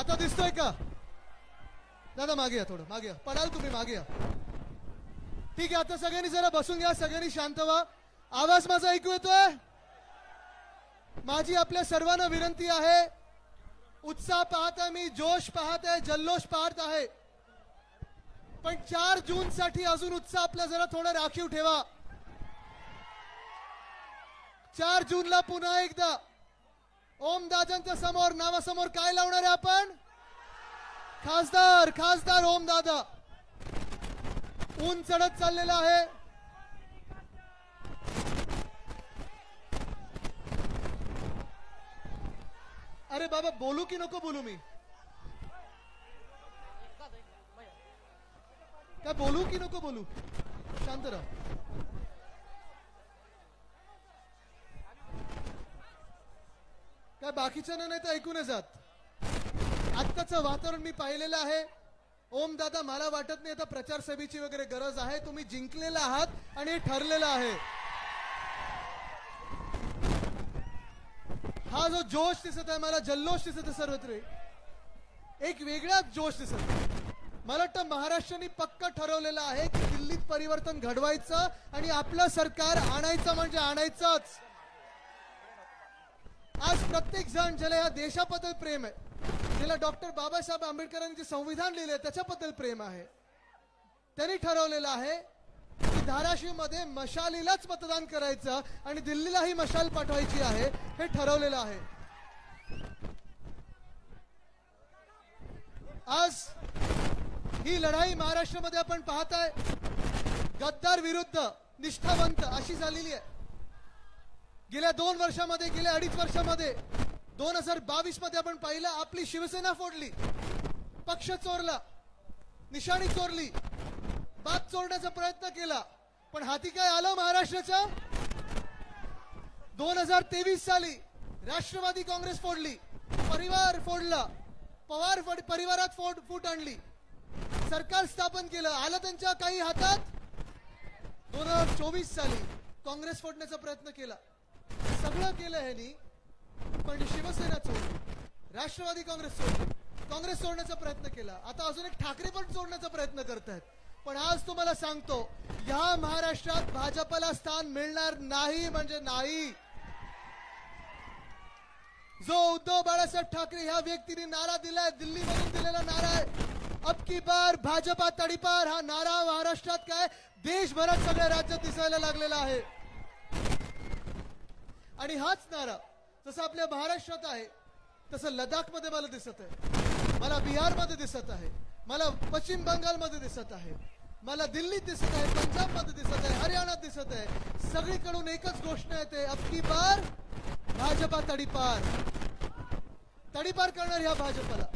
आता दिसतोय का? दादा मागे या थोडं मागे या. पडाल तुम्ही मागे या. ठीक आहे आता सगळ्यांनी जरा बसून घ्या सगळ्यांनी शांत व्हा. आवाज माझा ऐकू येतोय? माझी आपल्या सर्वांना विनंती आहे उत्साह पाहत आहे मी जोश पाहत आहे जल्लोष पाहत आहे. पण चार जून साठी अजून उत्साह आपला जरा थोडा राखीव ठेवा. चार जूनला पुन्हा एकदा. ओम दादांच्या समोर नावासमोर काय लावणार आहे आपण? खासदार खासदार ओम दादा. ऊन चढत चाललेला आहे. अरे बाबा बोलू की नको बोलू मी? काय बोलू की नको बोलू? शांत राहा. काय बाकीच्या नाही तर ऐकूनच जात. आत्ताचं वातावरण मी पाहिलेलं आहे. ओम दादा मला वाटत नाही आता प्रचार सभेची वगैरे गरज आहे. तुम्ही जिंकलेला आहात आणि हे ठरलेलं आहे. हा जो जोश दिसत आहे मला जल्लोष दिसत आहे सर्वत्र एक वेगळाच जोश दिसत आहे. मला वाटतं महाराष्ट्राने पक्क ठरवलेलं आहे की दिल्लीत परिवर्तन घडवायचं आणि आपलं सरकार आणायचं म्हणजे आणायचंच. आज प्रत्येक जण ज्याला या देशाबद्दल प्रेम आहे ज्याला डॉक्टर बाबासाहेब आंबेडकरांनी जे संविधान लिहिले त्याच्याबद्दल प्रेम आहे. त्यांनी ठरवलेलं आहे की धाराशिवमध्ये मशालीलाच मतदान करायचं आणि दिल्लीलाही मशाल पाठवायची आहे हे ठरवलेलं आहे. आज ही लढाई महाराष्ट्रामध्ये आपण पाहताय गद्दार विरुद्ध निष्ठावंत अशी झालेली आहे. गेल्या दोन वर्षामध्ये गेल्या अडीच वर्षामध्ये दोन हजार बावीसमध्ये आपण पाहिलं आपली शिवसेना फोडली. पक्ष चोरला निशाणी चोरली बात चोरण्याचा प्रयत्न केला. पण हाती काय आलं महाराष्ट्राच्या? दोन हजार तेवीस साली राष्ट्रवादी काँग्रेस फोडली. परिवार फोडला. पवार फोड परिवारात फोड फूट आणली. सरकार स्थापन केलं. आलं त्यांच्या काही हातात? दोन हजार चोवीस साली काँग्रेस फोडण्याचा प्रयत्न केला. सगळं केलं ह्यानी पण शिवसेना चोरली राष्ट्रवादी काँग्रेस सोडली काँग्रेस सोडण्याचा प्रयत्न केला. आता अजून एक ठाकरे पण सोडण्याचा प्रयत्न करतायत. पण आज तुम्हाला सांगतो या महाराष्ट्रात भाजपला स्थान मिळणार नाही म्हणजे नाही. जो उद्धव बाळासाहेब ठाकरे ह्या व्यक्तीने नारा दिलाय दिल्लीमधून दिलेला नारा आहे. अब की बार भाजपा तडीपार हा नारा महाराष्ट्रात काय? देशभरात सगळ्या राज्यात दिसायला लागलेला आहे. आणि हाच नारा जसं आपल्या महाराष्ट्रात आहे तसं लडाखमध्ये मला दिसत आहे. मला बिहारमध्ये दिसत आहे. मला पश्चिम बंगालमध्ये दिसत आहे. मला दिल्लीत दिसत आहे पंजाबमध्ये दिसत आहे हरियाणात दिसत आहे. सगळीकडून एकच घोषणा येते अबकी बार भाजपा तडीपार. तडीपार करणार ह्या भाजपला.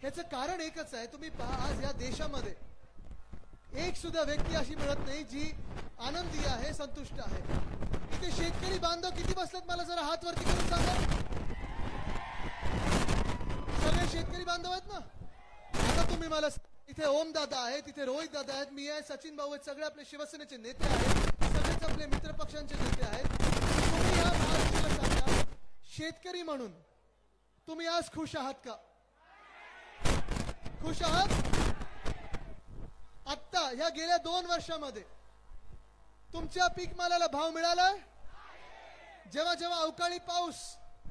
ह्याचं कारण एकच आहे तुम्ही पहा आज या देशामध्ये. एक सुद्धा व्यक्ती अशी मिळत नाही जी आनंदी आहे संतुष्ट आहे. इथे शेतकरी बांधव किती बसलेत मला जरा हात वरती करून सांगा. सगळे शेतकरी बांधव आहेत ना? आता तुम्ही मला इथे ओम दादा आहे तिथे रोहित दादा आहेत मी आहे सचिन भाऊ आहेत सगळे आपले शिवसेनेचे नेते आहेत सगळेच आपले मित्र पक्षांचे नेते आहेत. तुम्ही या महाराष्ट्राला सांगा शेतकरी म्हणून तुम्ही आज खुश आहात का? खुश आहात? आत्ता ह्या गेल्या दोन वर्षामध्ये तुमच्या पीक मालाला भाव मिळाला जेव्हा जेव्हा अवकाळी पाऊस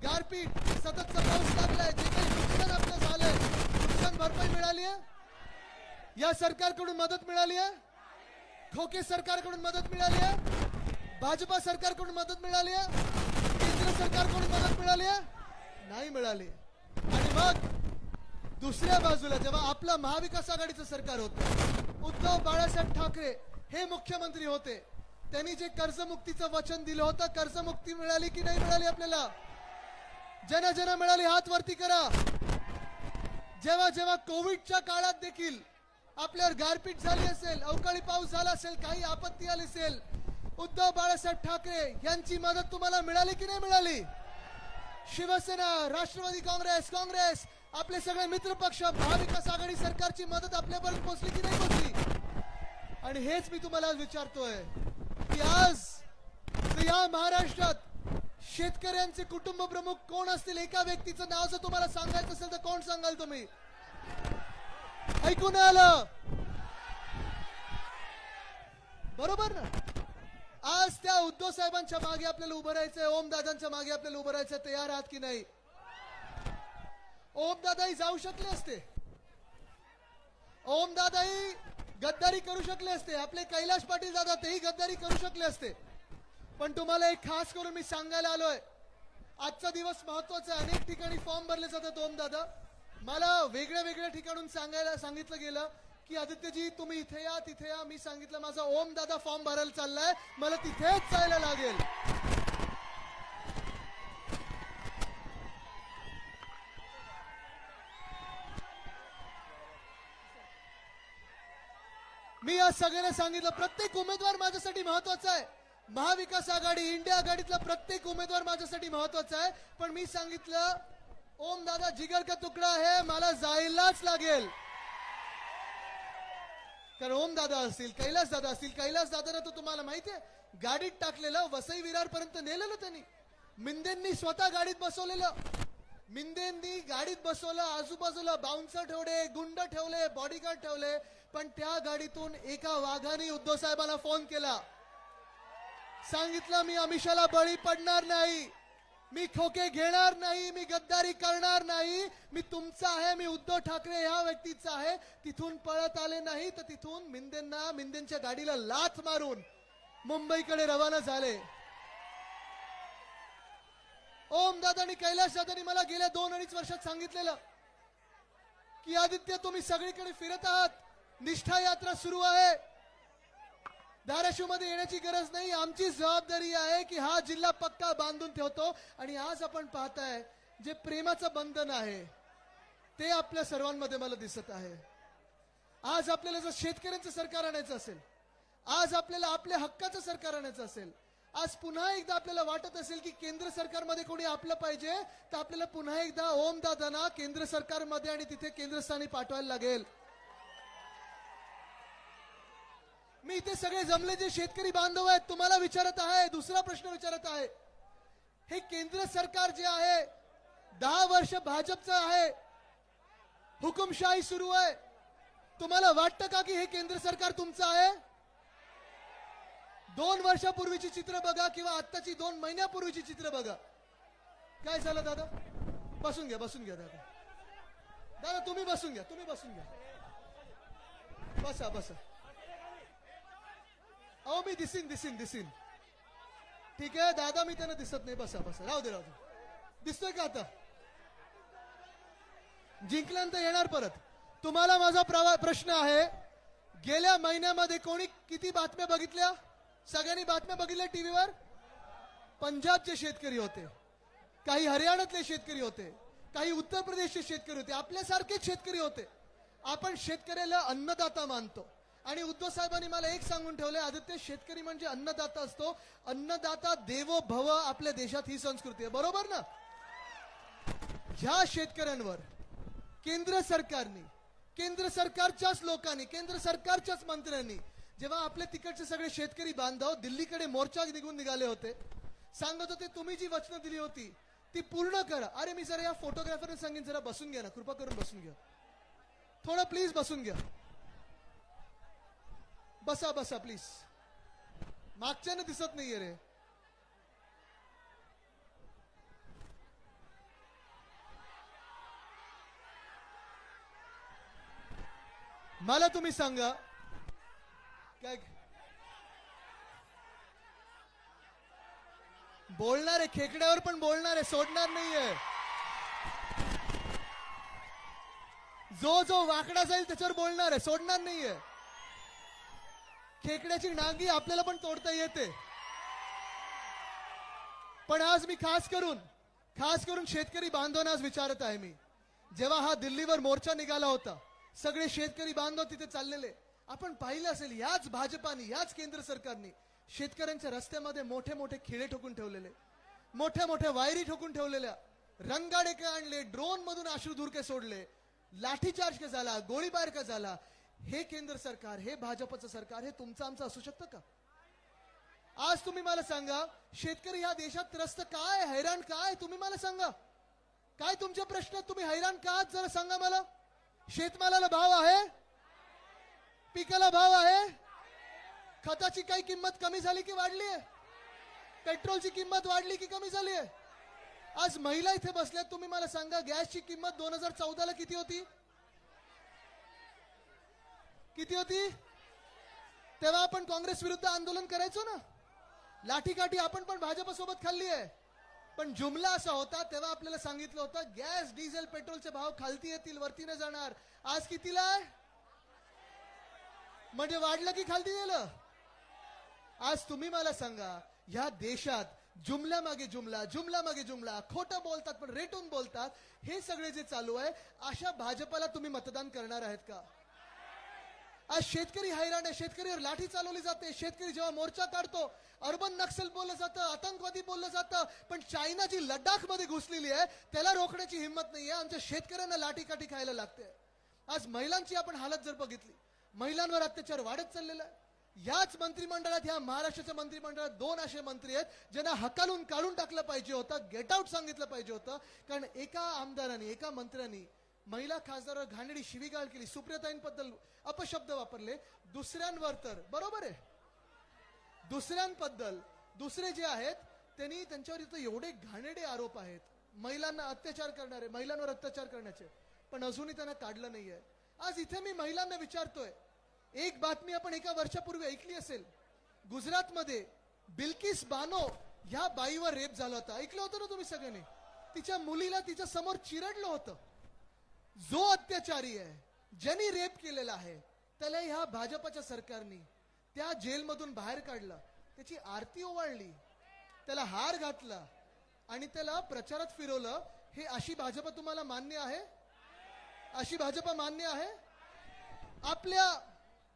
गारपीट सततचा पाऊस लागलाय जे काही नुकसान आपलं झालंय नुकसान भरपाई मिळाली आहे या सरकारकडून मदत मिळाली आहे खोके सरकारकडून मदत मिळाली आहे भाजपा सरकारकडून मदत मिळाली आहे केंद्र सरकारकडून मदत मिळाली आहे नाही मिळाली. आणि मग दुसऱ्या बाजूला जेव्हा आपलं महाविकास आघाडीचं सरकार होतं उद्धव बाळासाहेब ठाकरे हे मुख्यमंत्री होते त्यांनी जे कर्जमुक्तीचं वचन दिलं होतं कर्जमुक्ती मिळाली की नाही मिळाली आपल्याला? जन जन मिळाली हात वरती करा. जेव्हा जेव्हा कोविडच्या काळात देखील आपल्यावर गारपीट झाली असेल अवकाळी पाऊस झाला असेल काही आपत्ती आली असेल उद्धव बाळासाहेब ठाकरे यांची मदत तुम्हाला मिळाली की नाही मिळाली? शिवसेना राष्ट्रवादी काँग्रेस काँग्रेस आपले सगळे मित्र पक्ष महाविकास आघाडी सरकारची मदत आपल्यापर्यंत पोहोचली की नाही पोहोचली? आणि हेच मी तुम्हाला आज विचारतोय. की आज या महाराष्ट्रात शेतकऱ्यांचे कुटुंब प्रमुख कोण असतील? एका व्यक्तीचं नाव जर तुम्हाला सांगायचं असेल तर कोण सांगाल तुम्ही? ऐकून आलं? बरोबर ना? आज त्या उद्धव साहेबांच्या मागे आपल्याला उभं राहायचंय ओम दादांच्या मागे आपल्याला उभं राहायचं तयार आहात की नाही? ओम दादाही जाऊ शकले असते. ओम दादाही गद्दारी करू शकले असते. आपले कैलाश पाटील दादा तेही गद्दारी करू शकले असते. पण तुम्हाला एक खास करून मी सांगायला आलोय. आजचा दिवस महत्त्वाचा आहे. अनेक ठिकाणी फॉर्म भरले जातात ओम दादा. मला वेगळ्या वेगळ्या ठिकाणून सांगायला सांगितलं गेलं की आदित्यजी तुम्ही इथे या तिथे या. मी सांगितलं माझा ओम दादा फॉर्म भरायला चाललाय. मला तिथेच जायला लागेल. मी आज सगळ्यांना सांगितलं प्रत्येक उमेदवार माझ्यासाठी महत्त्वाचा आहे. महाविकास आघाडी इंडिया आघाडीतला प्रत्येक उमेदवार माझ्यासाठी महत्त्वाचा आहे. पण मी सांगितलं ओम दादा जिगर का तुकडा आहे मला जायलाच लागेल. कारण ओम दादा असतील कैलास दादा असतील कैलास दादा तर तुम्हाला माहिती आहे गाडीत टाकलेलं वसई विरार पर्यंत नेलेलं त्यांनी. मिंदेंनी स्वतः गाडीत बसवलेलं. मिंदेंनी गाडीत बसवलं आजूबाजूला बाउन्सर ठेवले गुंड ठेवले बॉडीगार्ड ठेवले. पण त्या गाडीतून एका वाघाने उद्धव साहेबाला फोन केला. सांगितलं मी अमिषाला बळी पडणार नाही. मी खोके घेणार नाही. मी गद्दारी करणार नाही. मी तुमचा आहे. मी उद्धव ठाकरे ह्या व्यक्तीचा आहे. तिथून पळत आले नाही तर तिथून मिंदेंना मिंदेंच्या गाडीला लाथ मारून मुंबईकडे रवाना झाले. ओम दादानी कैलाश दादानी मला गेल्या दोन अडीच वर्षात सांगितलेलं की आदित्य तुम्ही सगळीकडे फिरत आहात. निष्ठा यात्रा सुरू आहे. धाराशिवमध्ये येण्याची गरज नाही. आमची जबाबदारी आहे की हा जिल्हा पक्का बांधून ठेवतो. आणि आज आपण पाहताय जे प्रेमाचं बंधन आहे ते आपल्या सर्वांमध्ये मला दिसत आहे. आज आपल्याला जर शेतकऱ्यांचं सरकार आणायचं असेल आज आपल्याला आपल्या हक्काचं सरकार आणायचं असेल आज पुन्हा एकदा आपल्याला वाटत असेल की केंद्र सरकारमध्ये कोणी आपलं पाहिजे तर आपल्याला पुन्हा एकदा ओम दादांना केंद्र सरकारमध्ये आणि तिथे केंद्रस्थानी पाठवायला लागेल. मी इथे सगळे जमले जे शेतकरी बांधव आहेत तुम्हाला विचारत आहे दुसरा प्रश्न विचारत आहे. हे केंद्र सरकार जे आहे दहा वर्ष भाजपचं आहे. हुकुमशाही सुरू आहे. तुम्हाला वाटतं का की हे केंद्र सरकार तुमचं आहे? दोन वर्षापूर्वीची चित्र बघा किंवा आत्ताची दोन महिन्यापूर्वीची चित्र बघा. काय झालं दादा? बसून घ्या बसून घ्या दादा. दादा तुम्ही बसून घ्या तुम्ही बसून घ्या. बसा बसा. अहो मी दिसीन दिसीन दिसीन. ठीक आहे दादा मी त्यांना दिसत नाही. बसा बसा. राहू दे राहू दे. दिसतोय का आता? जिंकल्यानंतर येणार परत. तुम्हाला माझा प्रवा- प्रश्न आहे गेल्या महिन्यामध्ये कोणी किती बातम्या बघितल्या? सगळ्यांनी बातम्या बघितल्या टीव्हीवर? पंजाबचे शेतकरी होते. काही हरियाणातले शेतकरी होते. काही उत्तर प्रदेशचे शेतकरी होते. आपल्यासारखेच शेतकरी होते. आपण शेतकऱ्याला अन्नदाता मानतो. आणि उद्धव साहेबांनी मला एक सांगून ठेवलंय आदित्य शेतकरी म्हणजे अन्नदाता असतो. अन्नदाता देवो भव आपल्या देशात ही संस्कृती आहे. बरोबर ना? ह्या शेतकऱ्यांवर केंद्र सरकारने केंद्र सरकारच्याच लोकांनी केंद्र सरकारच्याच मंत्र्यांनी जेव्हा आपले तिकडचे सगळे शेतकरी बांधव दिल्लीकडे मोर्चा निघून निघाले होते सांगत होते तुम्ही जी वचनं दिली होती ती पूर्ण करा. अरे मी जरा या फोटोग्राफरने सांगेन जरा बसून घ्या ना कृपा करून बसून घ्या. थोडं प्लीज बसून घ्या. बसा बसा प्लीज मागच्यानं दिसत नाहीये रे. मला तुम्ही सांगा काय बोलणार आहे खेकड्यावर पण बोलणार आहे सोडणार नाहीये. जो जो वाकडा जाईल त्याच्यावर बोलणार आहे सोडणार नाहीये. खेकड्याची नांगी आपल्याला पण तोडता येते. पण आज मी खास करून खास करून शेतकरी बांधवांना आज विचारत आहे मी. जेव्हा हा दिल्लीवर मोर्चा निघाला होता सगळे शेतकरी बांधव तिथे चाललेले. आपण पाहिलं असेल याच भाजपाने याच केंद्र सरकारने शेतकऱ्यांच्या रस्त्यामध्ये मोठे मोठे खिळे ठोकून ठेवलेले. मोठ्या मोठ्या वायरी ठोकून ठेवलेल्या. रंगाडे का आणले? ड्रोन मधून अश्रुधुरके सोडले. लाठीचार्ज का झाला? गोळीबार का झाला? हे केंद्र सरकार हे भाजपचं सरकार हे तुमचं आमचं असू शकतं का? आज तुम्ही मला सांगा शेतकरी ह्या देशात त्रस्त काय? हैराण काय? तुम्ही मला सांगा. काय तुमचे प्रश्न? तुम्ही हैराण का जरा सांगा मला. शेतमालाला भाव आहे? पिकाला भाव आहे? खताची काही किंमत कमी झाली की वाढली आहे? पेट्रोलची किंमत वाढली की कमी झाली आहे? आज महिला इथे बसल्यात तुम्ही मला सांगा गॅसची किंमत दोन हजार चौदाला किती होती? किती होती? तेव्हा आपण काँग्रेस विरुद्ध आंदोलन करायचो ना? लाठीकाठी आपण पण भाजपसोबत खाल्ली आहे. पण जुमला असा होता तेव्हा आपल्याला सांगितलं होतं गॅस डिझेल पेट्रोलचे भाव खालती येतील वरती नाही जाणार. आज कितीला आहे? म्हणजे वाढलं की खालती गेलं? आज तुम्ही मला सांगा ह्या देशात जुमल्या मागे जुमला जुमला मागे जुमला खोटं बोलतात पण रेटून बोलतात हे सगळे जे चालू आहे अशा भाजपाला तुम्ही मतदान करणार आहेत का? आज शेतकरी हैराण आहे. शेतकरीवर लाठी चालवली जाते. शेतकरी जेव्हा मोर्चा काढतो अर्बन नक्षल बोललं जातं आतंकवादी बोललं जातं पण चायना जी लडाखमध्ये घुसलेली आहे त्याला रोखण्याची हिंमत नाहीये. आमच्या शेतकऱ्यांना लाठीकाठी खायला लागते. आज महिलांची आपण हालत जर बघितली महिलांवर अत्याचार वाढत चाललेला आहे. याच मंत्रिमंडळात ह्या महाराष्ट्राच्या मंत्रिमंडळात दोन असे मंत्री आहेत ज्यांना हकालून काढून टाकलं पाहिजे होतं गेट आउट सांगितलं पाहिजे होतं कारण एका आमदारांनी एका मंत्र्यांनी महिला खासदार घाणेरडी शिवीगाळ केली. सुप्रियताईंबद्दल अपशब्द वापरले. दुसऱ्यांवर तर बरोबर आहे. दुसऱ्यांबद्दल दुसरे जे आहेत त्यांनी त्यांच्यावर इथं एवढे घाणेरडे आरोप आहेत. महिलांना अत्याचार करणारे महिलांवर अत्याचार करण्याचे. पण अजूनही त्यांना काढलं नाहीये. आज इथे मी महिलांना विचारतोय. एक बातमी आपण एका वर्षापूर्वी ऐकली असेल. गुजरातमध्ये बिल्किस बानो ह्या बाईवर रेप झाला होता. ऐकलं होतं ना तुम्ही सगळ्यांनी? तिच्या मुलीला तिच्या समोर चिरडलं होतं. जो अत्याचारी आहे ज्यांनी रेप केलेला आहे त्याला ह्या भाजपच्या सरकारने त्या जेलमधून बाहेर काढलं त्याची आरती ओवाळली त्याला हार घातला आणि त्याला प्रचारात फिरवलं हे अशी भाजप तुम्हाला मान्य आहे? अशी भाजप मान्य आहे? आपल्या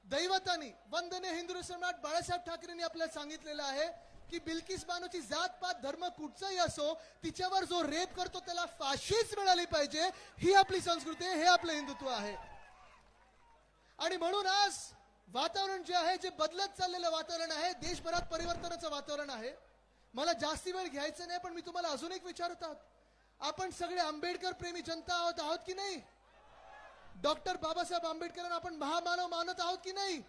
दैवतानी वंदने हिंदू सम्राट बाळासाहेब ठाकरेंनी आपल्याला सांगितलेलं आहे की बिल्किस बानूची जात पात धर्म कुठचाही असो तिच्यावर जो रेप करतो त्याला फाशीच मिळाली पाहिजे ही आपली संस्कृती आहे हे आपलं हिंदुत्व आहे. आणि म्हणून आज वातावरण जे आहे जे बदलत चाललेलं वातावरण आहे देशभरात परिवर्तनाचं वातावरण आहे मला जास्ती वेळ घ्यायचं नाही पण मी तुम्हाला अजून एक विचारत आहोत. आपण सगळे आंबेडकर प्रेमी जनता आहोत आहोत की नाही? डॉक्टर बाबासाहेब आंबेडकरांना आपण महामानव मानत आहोत की नाही?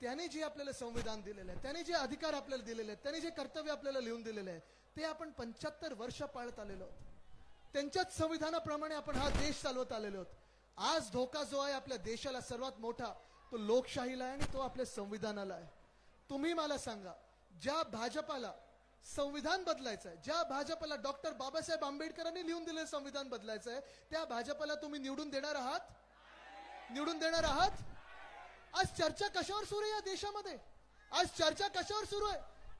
त्याने जे आपल्याला संविधान दिलेलं आहे त्याने जे अधिकार आपल्याला दिलेले आहेत त्याने जे कर्तव्य आपल्याला लिहून दिलेले आहे ते आपण पंच्याहत्तर वर्ष पाळत आलेलो आहोत. त्यांच्याच संविधानाप्रमाणे आपण हा देश चालवत आलेलो आहोत. आज धोका जो आहे आपल्या देशाला सर्वात मोठा तो लोकशाहीला आहे आणि तो आपल्या संविधानाला आहे. तुम्ही मला सांगा ज्या भाजपाला संविधान बदलायचं आहे ज्या भाजपाला डॉक्टर बाबासाहेब आंबेडकरांनी लिहून दिलेलं संविधान बदलायचं आहे त्या भाजपाला तुम्ही निवडून देणार आहात? निवडून देणार आहात? आज चर्चा कशावर सुरू आहे या देशामध्ये? आज चर्चा कशावर सुरू आहे?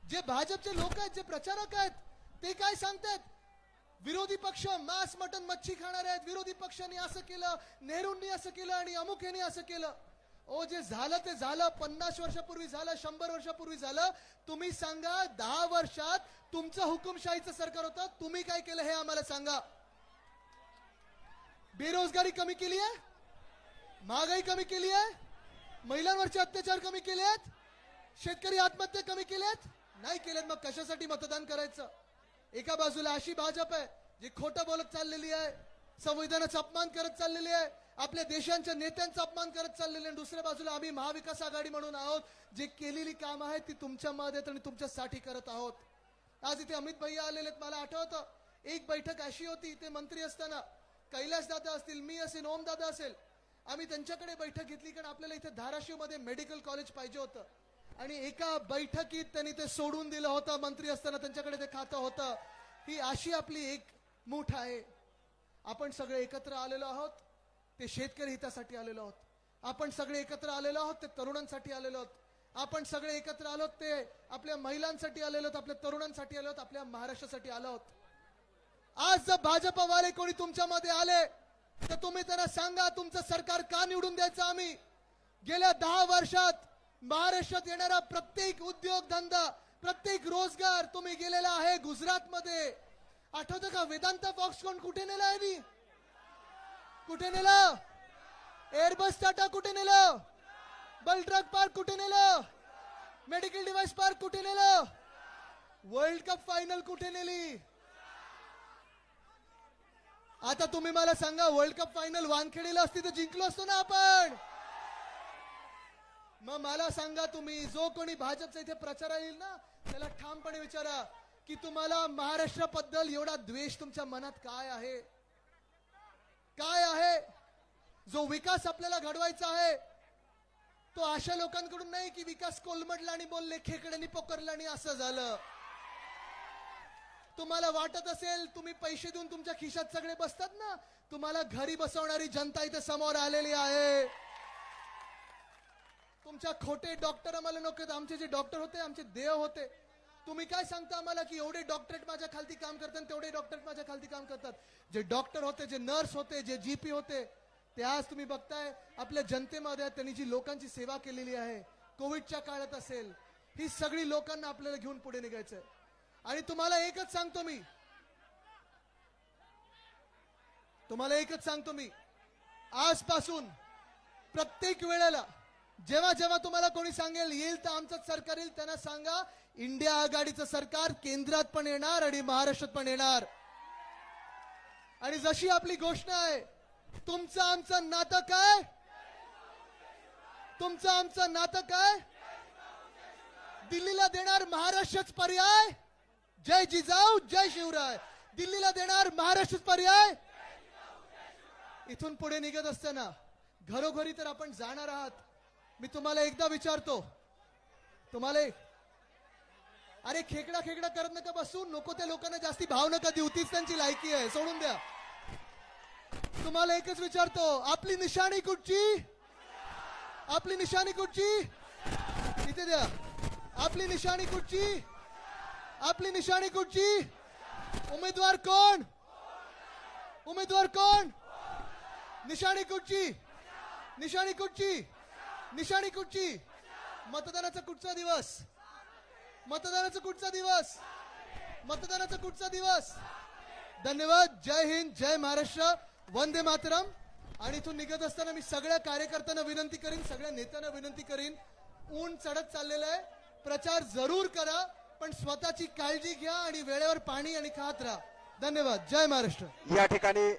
जे भाजपचे लोक आहेत जे प्रचारक आहेत ते काय सांगतायत? विरोधी पक्ष मांस मटन मच्छी खाणार आहेत. विरोधी पक्षांनी असं केलं नेहरूंनी असं केलं आणि अमुक यांनी असं केलं. ओ जे झालं ते झालं. पन्नास वर्षापूर्वी झालं शंभर वर्षापूर्वी झालं. तुम्ही सांगा दहा वर्षात तुमचं हुकुमशाहीचं सरकार होतं. तुम्ही काय केलं हे आम्हाला सांगा. बेरोजगारी कमी केली आहे? महागाई कमी केली आहे? महिलांवरचे अत्याचार कमी केले आहेत शेतकरी आत्महत्या कमी केल्यात नाही केल्यात मग कशासाठी मतदान करायचं? एका बाजूला अशी भाजप आहे जी खोटं बोलत चाललेली आहे संविधानाचा अपमान करत चाललेली आहे आपल्या देशांच्या नेत्यांचा अपमान करत चाललेले आहे. दुसऱ्या बाजूला आम्ही महाविकास आघाडी म्हणून आहोत जे केलेली काम आहेत ती तुमच्या मध्ये आणि तुमच्यासाठी करत आहोत. आज इथे अमित भैया आलेले आहेत मला आठवतं. एक बैठक अशी होती ते मंत्री असताना कैलास दादा असतील मी असेल ओम दादा असेल आम्ही त्यांच्याकडे बैठक घेतली कारण आपल्याला इथे धाराशिवमध्ये मेडिकल कॉलेज पाहिजे होतं. आणि एका बैठकीत त्यांनी ते सोडून दिलं होतं मंत्री असताना त्यांच्याकडे ते खातं होतं. ही अशी आपली एक मूठ आहे. आपण सगळे एकत्र आलेलो आहोत ते शेतकरी हितासाठी आलेलो आहोत. आपण सगळे एकत्र आलेलो आहोत ते तरुणांसाठी आलेलो आहोत. आपण सगळे एकत्र आलो ते आपल्या महिलांसाठी आलेलो आहोत आपल्या तरुणांसाठी आलो आहोत आपल्या महाराष्ट्रासाठी आलो आहोत. आज जर भाजपवाले कोणी तुमच्यामध्ये आले तर तुम्ही त्यांना सांगा तुमचं सरकार का निवडून द्यायचं आम्ही? गेल्या दहा वर्षात महाराष्ट्रात येणारा प्रत्येक उद्योगधंदा प्रत्येक रोजगार तुम्ही गेलेला आहे गुजरातमध्ये. आठवतं का वेदांत फॉक्सकॉन कुठे नेला आहे कुठे नेलं? एअरबस टाटा कुठे नेलं? बल ट्रक पार्क कुठे नेलं? मेडिकल डिव्हाइस पार्क कुठे नेलं? वर्ल्ड कप फायनल कुठे नेली? आता तुम्ही मला सांगा वर्ल्ड कप फायनल वानखेडीला असती तर जिंकलो असतो ना आपण? मग मला सांगा तुम्ही जो कोणी भाजपचा इथे प्रचार येईल ना त्याला ठामपणे विचारा की तुम्हाला महाराष्ट्राबद्दल एवढा द्वेष तुमच्या मनात काय आहे? काय आहे? जो विकास आपल्याला घडवायचा आहे तो अशा लोकांकडून नाही की विकास कोलमडला आणि बोलले खेकड्यांनी पोकरला आणि असं झालं. तुम्हाला वाटत असेल तुम्ही पैसे देऊन तुमच्या खिशात सगळे बसतात ना? तुम्हाला घरी बसवणारी जनता इथे समोर आलेली आहे. तुमच्या खोटे डॉक्टर आम्हाला नको आमचे जे डॉक्टर होते आमचे देव होते. तुम्ही काय सांगता आम्हाला की एवढे डॉक्टरेट माझ्या खालती काम करतात तेवढे डॉक्टरेट माझ्या खालती काम करतात? जे डॉक्टर होते जे नर्स होते जे जीपी होते ते आज तुम्ही बघताय. आपल्या जनतेमध्ये त्यांनी जी लोकांची सेवा केलेली आहे कोविडच्या काळात असेल ही सगळी लोकांना आपल्याला घेऊन पुढे निघायचंय. आणि तुम्हाला एकच सांगतो मी. तुम्हाला एकच सांगतो मी. आजपासून प्रत्येक वेळेला जेव्हा जेव्हा तुम्हाला कोणी सांगेल येईल तर आमचंच सरकार येईल त्यांना सांगा इंडिया आघाडीचं सरकार केंद्रात पण येणार आणि महाराष्ट्रात पण येणार. आणि जशी आपली घोषणा आहे तुमचं आमचं नातं काय? तुमचं आमचं नातं काय? दिल्लीला देणार महाराष्ट्रच पर्याय. जय जिजाऊ जय शिवराय. दिल्लीला देणार महाराष्ट्र पर्याय? इथून पुढे निघत असताना घरोघरी तर आपण जाणार आहात. मी तुम्हाला एकदा विचारतो. तुम्हाला एक- अरे खेकडा खेकडा करत नका बसू नको त्या लोकांना जास्ती भाव नका देऊ. तीच त्यांची लायकी आहे. सोडून द्या. तुम्हाला एकच विचारतो. आपली निशाणी कुठची? आपली निशाणी कुठची? इथे द्या. आपली निशाणी कुठची? आपली निशाणी कुठची? उमेदवार कोण? उमेदवार कोण? निशाणी कुठची? निशाणी कुठची? निशाणी कुठची? मतदानाचा कुठचा दिवस? मतदानाचा कुठचा दिवस? मतदानाचा कुठचा दिवस? धन्यवाद. जय हिंद जय महाराष्ट्र. वंदे मातरम. आणि इथून निघत असताना मी सगळ्या कार्यकर्त्यांना विनंती करीन सगळ्या नेत्यांना विनंती करीन. ऊन चढत चाललेलं आहे. प्रचार जरूर करा. पण स्वतःची काळजी घ्या आणि वेळेवर पाणी आणि खात राहा. धन्यवाद. जय महाराष्ट्र. या ठिकाणी